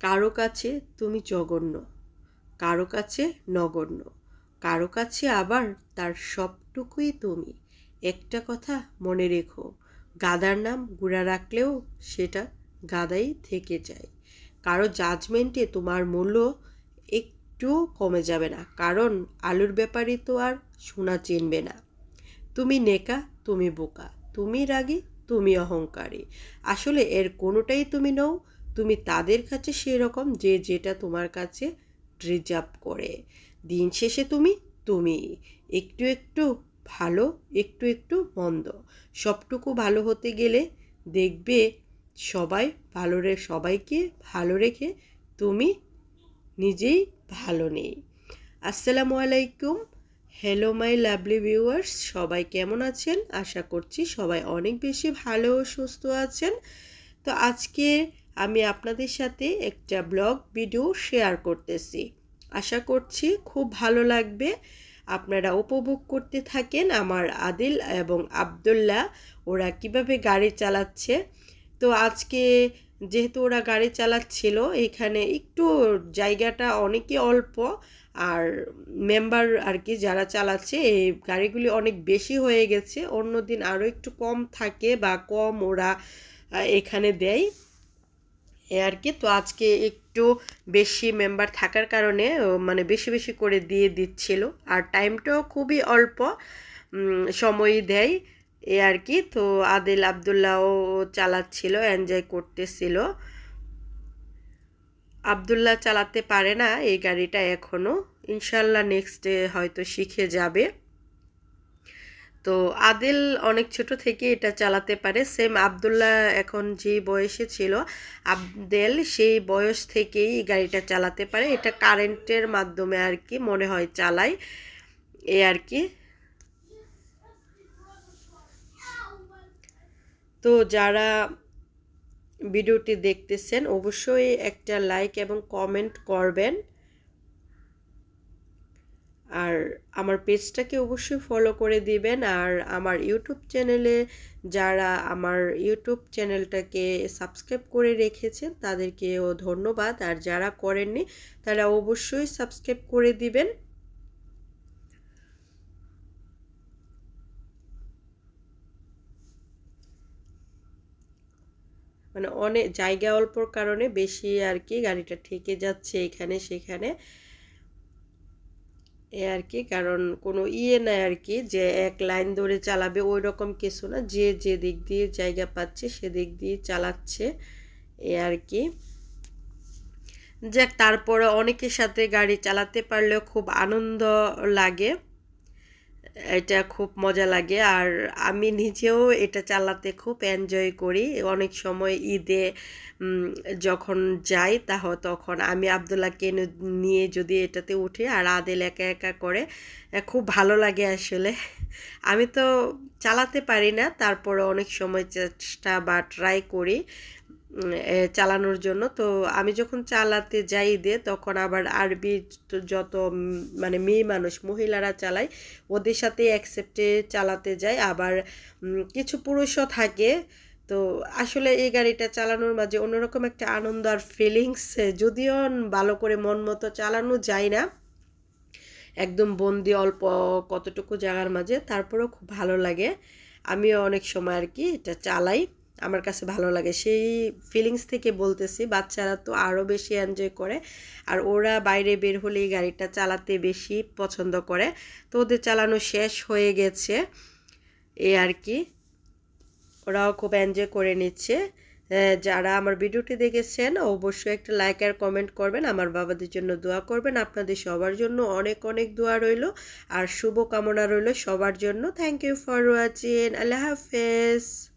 কারও কাছে তুমি জঘন্য, কারও কাছে নগণ্য, কারও কাছে আবার তার সবটুকুই তুমি। একটা কথা মনে রেখো, গাদার নাম গুড়া রাখলেও সেটা গাদাই থেকে যায়। কারও জাজমেন্টে তোমার মূল্য একটু কমে যাবে না, কারণ আলুর ব্যাপারে তো আর সোনা চিনবে না। তুমি নেকা, তুমি বোকা, তুমি রাগী, তুমি অহংকারী। আসলে এর কোনোটাই তুমি নও তুমি তাদের কাছে সেরকম যে যেটা তোমার কাছে রিজার্ভ করে। দিন শেষে তুমি তুমি। একটু একটু ভালো, একটু একটু মন্দ। সবটুকু ভালো হতে গেলে দেখবে সবাই ভালো রে, সবাইকে ভালো রেখে তুমি নিজেই ভালো নেই। আসসালামু আলাইকুম। হ্যালো মাই লাভলি ভিউয়ার্স, সবাই কেমন আছেন? আশা করছি সবাই অনেক বেশি ভালো সুস্থ আছেন। তো আজকে আমি আপনাদের সাথে একটা ব্লগ ভিডিও শেয়ার করতেছি। আশা করছি খুব ভালো লাগবে। আপনারা উপভোগ করতে থাকেন আমার আদিল এবং আবদুল্লাহ। ওরা কীভাবে গাড়ি চালাচ্ছে। তো আজকে যেহেতু ওরা গাড়ি চালাচ্ছিল, এখানে একটু জায়গাটা অনেকই অল্প। আর মেম্বার আর কি যারা চালাচ্ছে এই গাড়িগুলি অনেক বেশি হয়ে গেছে। অন্য দিন আরও একটু কম থাকে বা কম ওরা এখানে দেয়। এ আর কি। তো আজকে একটু বেশি মেম্বার থাকার কারণে মানে বেশি বেশি করে দিয়ে দিচ্ছিল। আর টাইমটাও খুবই অল্প সময় দেয় এ আর কি। তো আদিল আবদুল্লাহও চালাচ্ছিল এনজয় করতেছিল। আবদুল্লাহ চালাতে পারে না এই গাড়িটা এখনও ইনশাল্লাহ নেক্সট ডে হয়তো শিখে যাবে। তো আদিল অনেক ছোট থেকে এটা চালাতে পারে। সেম আবদুল্লাহ এখন যে বয়সে ছিল, আবদেল সেই বয়স থেকেই গাড়িটা চালাতে পারে। এটা কারেন্টের মাধ্যমে আর কি মনে হয় চালায়। এ আর কি। তো যারা ভিডিওটি দেখতেছেন, অবশ্যই একটা লাইক এবং কমেন্ট করবেন। আর আমার পেজটাকে অবশ্যই ফলো করে দিবেন। আর আমার ইউটিউব চ্যানেলে যারা আমার ইউটিউব চ্যানেলটাকে সাবস্ক্রাইব করে রেখেছেন, তাদেরকেও ধন্যবাদ। আর যারা করেননি, তারা অবশ্যই সাবস্ক্রাইব করে দিবেন। মানে অনেক জায়গা অল্পর কারণে বেশি আর কি গাড়িটা ঠেকে যাচ্ছে এখানে সেখানে। এ আর কি, কারণ কোনো ইয়ে নাই আর কি যে এক লাইন ধরে চালাবে ওই রকম কিছু না। যে যে দিক দিয়ে জায়গা পাচ্ছে সেদিক দিয়ে চালাচ্ছে এ আর কি। যাক, তারপরে অনেকের সাথে গাড়ি চালাতে পারলেও খুব আনন্দ লাগে। এটা খুব মজা লাগে। আর আমি নিজেও এটা চালাতে খুব এনজয় করি। অনেক সময় ঈদে যখন যাই তাহ তখন আমি আবদুল্লাহকে নিয়ে যদি এটাতে উঠি আর আদেল একা একা করে খুব ভালো লাগে আসলে। আমি তো চালাতে পারি না তারপরে অনেক সময় চেষ্টা বা ট্রাই করি। চালানোর জন্য। তো আমি যখন চালাতে যাই দে, তখন আবার আরবি যত মানে মেয়ে মানুষ, মহিলারা চালায়, ওদের সাথে অ্যাকসেপ্টে চালাতে যায় আবার কিছু পুরুষও থাকে, তো আসলে এই গাড়িটা চালানোর মাঝে অন্যরকম একটা আনন্দ আর ফিলিংস যদিও ভালো করে মন মতো চালানো যায় না। একদম বন্দি অল্প কতটুকু জায়গার মাঝে, তারপরেও খুব ভালো লাগে। আমিও অনেক সময় আর কি এটা চালাই। আমার কাছে ভালো লাগে। সেই ফিলিংস থেকে বলতেছি, বাচ্চারা তো আরও বেশি এনজয় করে। আর ওরা বাইরে বের হলেই গাড়িটা চালাতে বেশি পছন্দ করে। তো ওদের চালানো শেষ হয়ে গেছে। এ আর কি। ওরাও খুব এনজয় করে নিচ্ছে। যারা আমার ভিডিওটি দেখেছেন, অবশ্যই একটা লাইক আর কমেন্ট করবেন। আমার বাবাদের জন্য দোয়া করবেন। আপনাদের সবার জন্য অনেক অনেক দোয়া রইল। আর শুভ কামনা রইল সবার জন্য। থ্যাংক ইউ ফর ওয়াচিং আল্লাহ হাফেজ।